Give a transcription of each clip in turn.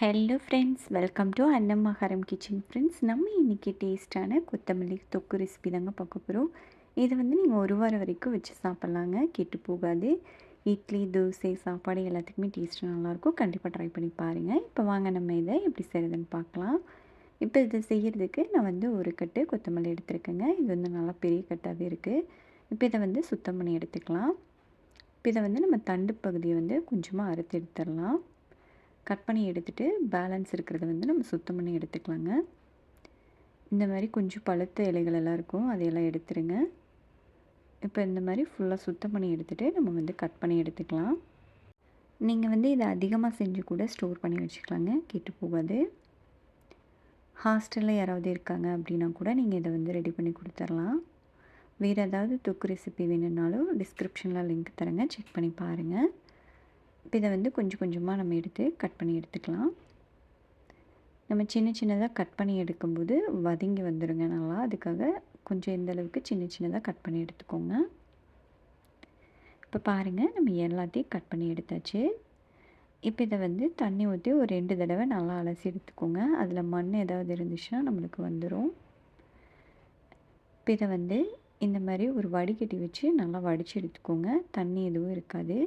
Hello friends welcome to அன்னம்மாகாரம் kitchen friends நம்ம இன்றைக்கி டேஸ்ட்டான கொத்தமல்லி தொக்கு ரெசிபி தாங்க பார்க்க போகிறோம் இதை வந்து நீங்கள் ஒரு வாரம் வரைக்கும் வச்சு சாப்பிட்லாங்க கெட்டு போகாது. இட்லி தோசை சாப்பாடு எல்லாத்துக்குமே டேஸ்ட்டு நல்லாயிருக்கும். கண்டிப்பாக ட்ரை பண்ணி பாருங்கள் இப்போ வாங்க நம்ம இதை எப்படி செய்கிறதுன்னு பார்க்கலாம். இப்போ இதை செய்கிறதுக்கு நான் வந்து ஒரு கட்டு கொத்தமல்லி எடுத்துருக்கேங்க. இது வந்து நல்லா பெரிய கட்டாகவே இருக்குது இப்போ இதை வந்து சுத்தம் பண்ணி எடுத்துக்கலாம். இப்போ இதை வந்து நம்ம தண்டு பகுதியை வந்து கொஞ்சமாக அறுத்து எடுத்துடலாம். கட் பண்ணி எடுத்துகிட்டு பேலன்ஸ் இருக்கிறத வந்து நம்ம சுத்தம் பண்ணி எடுத்துக்கலாங்க. இந்த மாதிரி கொஞ்சம் பழுத்த இலைகள் எல்லாம் இருக்கும் அதையெல்லாம் எடுத்துருங்க. இப்போ இந்த மாதிரி ஃபுல்லாக சுத்தம் பண்ணி எடுத்துகிட்டு நம்ம வந்து கட் பண்ணி எடுத்துக்கலாம். நீங்கள் வந்து இதை அதிகமாக செஞ்சு கூட ஸ்டோர் பண்ணி வச்சுக்கலாங்க கெட்டு போகாது. ஹாஸ்டலில் யாராவது இருக்காங்க அப்படின்னா கூட நீங்கள் இதை வந்து ரெடி பண்ணி கொடுத்துர்லாம் வேறு ஏதாவது தொக்கு ரெசிபி வேணும்னாலும் டிஸ்கிரிப்ஷனில் லிங்க் தரேங்க செக் பண்ணி பாருங்கள் இப்போ இதை வந்து கொஞ்சம் கொஞ்சமாக நம்ம எடுத்து கட் பண்ணி எடுத்துக்கலாம். நம்ம சின்ன சின்னதாக கட் பண்ணி எடுக்கும்போது வதங்கி வந்துடுங்க நல்லா. அதுக்காக கொஞ்சம் எந்த அளவுக்கு சின்ன சின்னதாக கட் பண்ணி எடுத்துக்கோங்க. இப்போ பாருங்கள் நம்ம எல்லாத்தையும் கட் பண்ணி எடுத்தாச்சு. இப்போ இதை வந்து தண்ணி ஊற்றி ஒரு ரெண்டு தடவை நல்லா அலசி எடுத்துக்கோங்க. அதில் மண் ஏதாவது இருந்துச்சுன்னா நம்மளுக்கு வந்துடும் இப்போ இதை வந்து இந்த மாதிரி ஒரு வடிகட்டி வச்சு நல்லா வடித்து எடுத்துக்கோங்க. தண்ணி எதுவும் இருக்காது.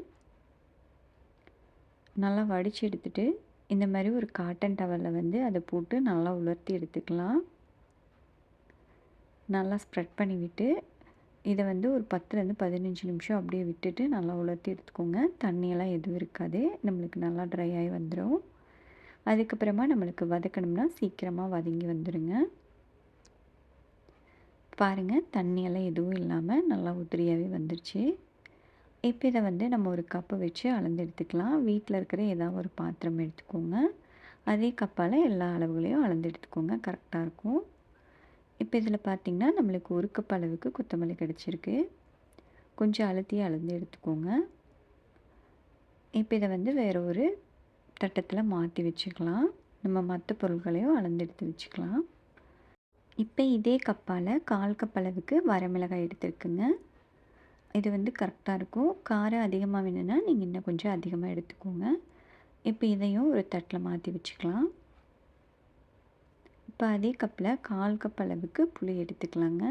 நல்லா வடித்து எடுத்துட்டு இந்த மாதிரி ஒரு காட்டன் டவலில் வந்து அதை போட்டு நல்லா உலர்த்தி எடுத்துக்கலாம். நல்லா ஸ்ப்ரெட் பண்ணிவிட்டு இதை வந்து ஒரு பத்துலேருந்து பதினஞ்சு நிமிஷம் அப்படியே விட்டுட்டு நல்லா உலர்த்தி எடுத்துக்கோங்க. தண்ணியெல்லாம் எதுவும் இருக்காது. நம்மளுக்கு நல்லா ட்ரை ஆகி வந்துடும் அதுக்கப்புறமா நம்மளுக்கு வதக்கணும்னா சீக்கிரமாக வதங்கி வந்துடுங்க பாருங்கள் தண்ணியெல்லாம் எதுவும் இல்லாமல் நல்லா உதிரியாகவே வந்துருச்சு. இப்போ இதை வந்து நம்ம ஒரு கப்பு வச்சு அளந்து எடுத்துக்கலாம். வீட்டில் இருக்கிற ஏதாவது ஒரு பாத்திரம் எடுத்துக்கோங்க. அதே கப்பால் எல்லா அளவுகளையும் அளந்து எடுத்துக்கோங்க. கரெக்டாக இருக்கும். இப்போ இதில் பார்த்திங்கன்னா நம்மளுக்கு ஒரு கப் அளவுக்கு கொத்தமல்லி கிடச்சிருக்கு. கொஞ்சம் அழுத்தி அளந்து எடுத்துக்கோங்க. இப்போ இதை வந்து வேறு ஒரு தட்டத்தில் மாற்றி வச்சுக்கலாம். நம்ம மற்ற பொருட்களையும் அளந்து எடுத்து வச்சுக்கலாம். இப்போ இதே கப்பால் கால் கப் அளவுக்கு வரமிளகாய் எடுத்துருக்குங்க. இது வந்து கரெக்டாக இருக்கும். காரம் அதிகமாக வேணும்னா நீங்கள் இன்னும் கொஞ்சம் அதிகமாக எடுத்துக்கோங்க. இப்போ இதையும் ஒரு தட்டில் மாற்றி வச்சுக்கலாம். இப்போ அதே கப்பில் கால் கப் அளவுக்கு புளி எடுத்துக்கலாங்க.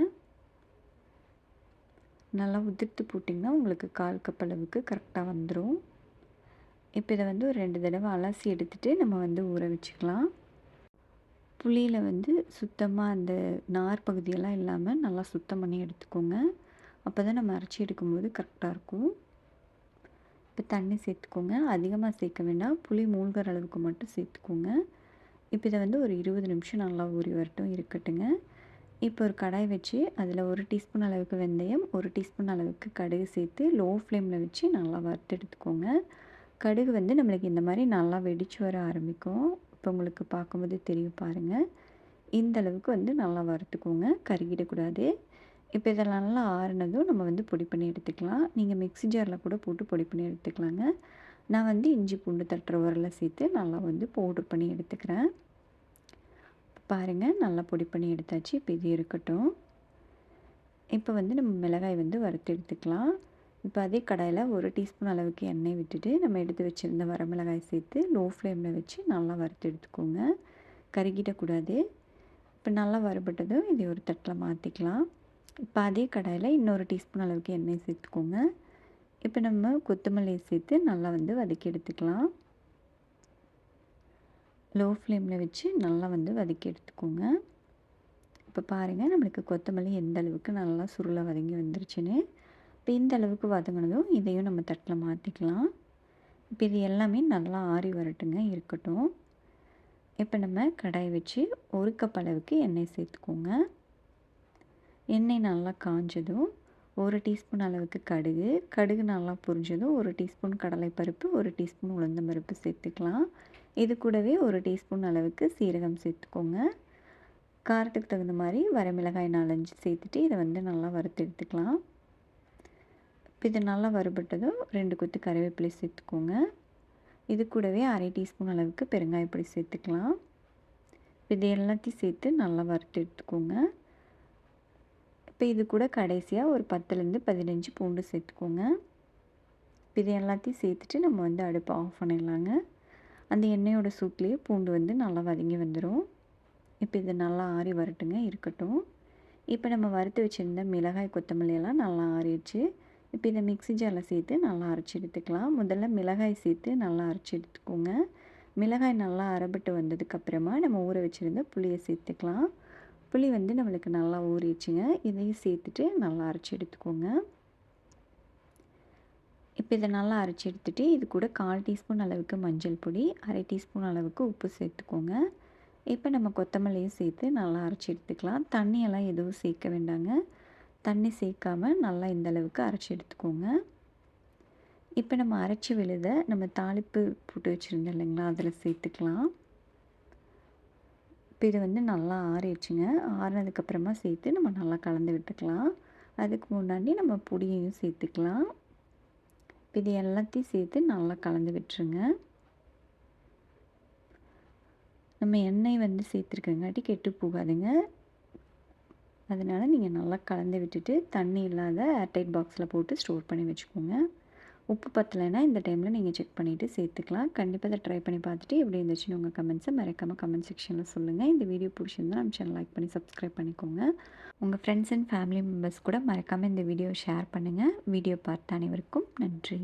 நல்லா உதிர்த்து போட்டிங்கன்னா உங்களுக்கு கால் கப் அளவுக்கு கரெக்டாக வந்துடும் இப்போ இதை வந்து ஒரு ரெண்டு தடவை அலசி எடுத்துகிட்டு நம்ம வந்து ஊற வச்சுக்கலாம். புளியில் வந்து சுத்தமாக அந்த நார் பகுதியெல்லாம் இல்லாமல் நல்லா சுத்தம் பண்ணி எடுத்துக்கோங்க. அப்போ தான் நம்ம அரைச்சி எடுக்கும்போது கரெக்டாக இருக்கும். இப்போ தண்ணி சேர்த்துக்கோங்க. அதிகமாக சேர்க்க வேண்டாம். புளி மூழ்கிற அளவுக்கு மட்டும் சேர்த்துக்கோங்க. இப்போ இதை வந்து ஒரு இருபது நிமிஷம் நல்லா ஊறி வரட்டும். இருக்கட்டுங்க. இப்போ ஒரு கடாய் வச்சு அதில் ஒரு டீஸ்பூன் அளவுக்கு வெந்தயம் ஒரு டீஸ்பூன் அளவுக்கு கடுகு சேர்த்து லோ ஃப்ளேமில் வச்சு நல்லா வறுத்து எடுத்துக்கோங்க. கடுகு வந்து நம்மளுக்கு இந்த மாதிரி நல்லா வெடித்து வர ஆரம்பிக்கும். இப்போ உங்களுக்கு பார்க்கும்போது தெரியும் பாருங்கள் இந்த அளவுக்கு வந்து நல்லா வறுத்துக்கோங்க. கருகிடக்கூடாது. இப்போ இதெல்லாம் நல்லா ஆறுனதும் நம்ம வந்து பொடி பண்ணி எடுத்துக்கலாம். நீங்கள் மிக்ஸி ஜாரில் கூட போட்டு பொடி பண்ணி எடுத்துக்கலாங்க. நான் வந்து இஞ்சி பூண்டு தட்டுற உரில் சேர்த்து நல்லா வந்து பவுட்ரு பண்ணி எடுத்துக்கிறேன். பாருங்கள் நல்லா பொடி பண்ணி எடுத்தாச்சு. இப்போ இது இருக்கட்டும். இப்போ வந்து நம்ம மிளகாய் வந்து வறுத்து எடுத்துக்கலாம். இப்போ அதே கடாயில் ஒரு டீஸ்பூன் அளவுக்கு எண்ணெய் விட்டுட்டு நம்ம எடுத்து வச்சுருந்த வரமிளகாய் சேர்த்து லோ ஃப்ளேமில் வச்சு நல்லா வறுத்து எடுத்துக்கோங்க. கருகிடக்கூடாது. இப்போ நல்லா வறுபட்டதும் இதை ஒரு தட்டில் மாற்றிக்கலாம் இப்போ அதே கடாயில் இன்னொரு டீஸ்பூன் அளவுக்கு எண்ணெய் சேர்த்துக்கோங்க. இப்போ நம்ம கொத்தமல்லி சேர்த்து நல்லா வந்து வதக்கி எடுத்துக்கலாம். லோ ஃப்ளேமில் வச்சு நல்லா வந்து வதக்கி எடுத்துக்கோங்க. இப்போ பாருங்கள் நம்மளுக்கு கொத்தமல்லி எந்த அளவுக்கு நல்லா சுருளை வதங்கி வந்துருச்சுன்னு. இப்போ இந்த அளவுக்கு வதங்கினதும் இதையும் நம்ம தட்டில் மாற்றிக்கலாம் இப்போ இது எல்லாமே நல்லா ஆறி வரட்டுங்க இருக்கட்டும். இப்போ நம்ம கடாய் வச்சு ஒரு கப் அளவுக்கு எண்ணெய் சேர்த்துக்கோங்க. எண்ணெய் நல்லா காஞ்சதும் ஒரு டீஸ்பூன் அளவுக்கு கடுகு. கடுகு நல்லா புரிஞ்சதும் ஒரு டீஸ்பூன் கடலைப்பருப்பு ஒரு டீஸ்பூன் உளுந்தம்பருப்பு சேர்த்துக்கலாம். இது கூடவே ஒரு டீஸ்பூன் அளவுக்கு சீரகம் சேர்த்துக்கோங்க. காரத்துக்கு தகுந்த மாதிரி வரமிளகாய் நாலஞ்சு சேர்த்துட்டு இதை வந்து நல்லா வறுத்து எடுத்துக்கலாம். இப்போ இது நல்லா வறுபட்டதும் ரெண்டு கொத்து கருவேப்பிலை சேர்த்துக்கோங்க. இது கூடவே அரை டீஸ்பூன் அளவுக்கு பெருங்காயப்பொடி சேர்த்துக்கலாம். இது எல்லாத்தையும் சேர்த்து நல்லா வறுத்து எடுத்துக்கோங்க. இப்போ இது கூட கடைசியாக ஒரு பத்துலேருந்து பதினஞ்சு பூண்டு சேர்த்துக்கோங்க. இது எல்லாத்தையும் சேர்த்துட்டு நம்ம வந்து அடுப்பை ஆஃப் பண்ணிடலாங்க. அந்த எண்ணெயோட சூட்லேயே பூண்டு வந்து நல்லா வதங்கி வந்துடும் இப்போ இது நல்லா ஆறி வரட்டுங்க இருக்கட்டும். இப்போ நம்ம வறுத்து வச்சுருந்த மிளகாய் கொத்தமல்லி எல்லாம் நல்லா ஆறிடுச்சு. இப்போ இதை மிக்ஸி ஜாரில் சேர்த்து நல்லா அரைச்சி எடுத்துக்கலாம். முதல்ல மிளகாய் சேர்த்து நல்லா அரைச்சி எடுத்துக்கோங்க. மிளகாய் நல்லா அரைபட்டு வந்ததுக்கப்புறமா நம்ம ஊற வச்சுருந்த புளியை சேர்த்துக்கலாம். புளி வந்து நம்மளுக்கு நல்லா ஊறிடுச்சுங்க. இதையும் சேர்த்துட்டு நல்லா அரைச்சி எடுத்துக்கோங்க. இப்போ இதை நல்லா அரைச்சி எடுத்துகிட்டு இது கூட கால் டீஸ்பூன் அளவுக்கு மஞ்சள் பொடி அரை டீஸ்பூன் அளவுக்கு உப்பு சேர்த்துக்கோங்க. இப்போ நம்ம கொத்தமல்லியும் சேர்த்து நல்லா அரைச்சி எடுத்துக்கலாம். தண்ணியெல்லாம் எதுவும் சேர்க்க வேண்டாங்க. தண்ணி சேர்க்காம நல்லா இந்த அளவுக்கு அரைச்சி எடுத்துக்கோங்க. இப்போ நம்ம அரைச்சி விழுத நம்ம தாளிப்பு போட்டு வச்சுருந்தோம் இல்லைங்களா? அதில் சேர்த்துக்கலாம். இப்போ இது வந்து நல்லா ஆறிடுச்சுங்க. ஆறினதுக்கப்புறமா சேர்த்து நம்ம நல்லா கலந்து விட்டுக்கலாம். அதுக்கு முன்னாடி நம்ம பொடியையும் சேர்த்துக்கலாம். இது எல்லாத்தையும் சேர்த்து நல்லா கலந்து விட்டுருங்க. நம்ம எண்ணெய் வந்து சேர்த்துருக்கங்காட்டி கெட்டு போகாதுங்க. அதனால் நீங்கள் நல்லா கலந்து விட்டுட்டு தண்ணி இல்லாத ஏர்டைட் பாக்ஸில் போட்டு ஸ்டோர் பண்ணி வச்சுக்கோங்க. உப்பு பத்தலைன்னா இந்த டைமில் நீங்கள் செக் பண்ணிவிட்டு சேர்த்துக்கலாம். கண்டிப்பாக அதை ட்ரை பண்ணி பார்த்துட்டு எப்படி இருந்துச்சுன்னு உங்கள் கமெண்ட்ஸை மறக்காமல் கமெண்ட் செக்ஷனில் சொல்லுங்கள் இந்த வீடியோ பிடிச்சிருந்தால் நம்ம சேனல் லைக் பண்ணி சப்ஸ்கிரைப் பண்ணிக்கோங்க. உங்கள் ஃப்ரெண்ட்ஸ் அண்ட் ஃபேமிலி மெம்பர்ஸ் கூட மறக்காமல் இந்த வீடியோ ஷேர் பண்ணுங்கள் வீடியோ பார்த்த அனைவருக்கும் நன்றி.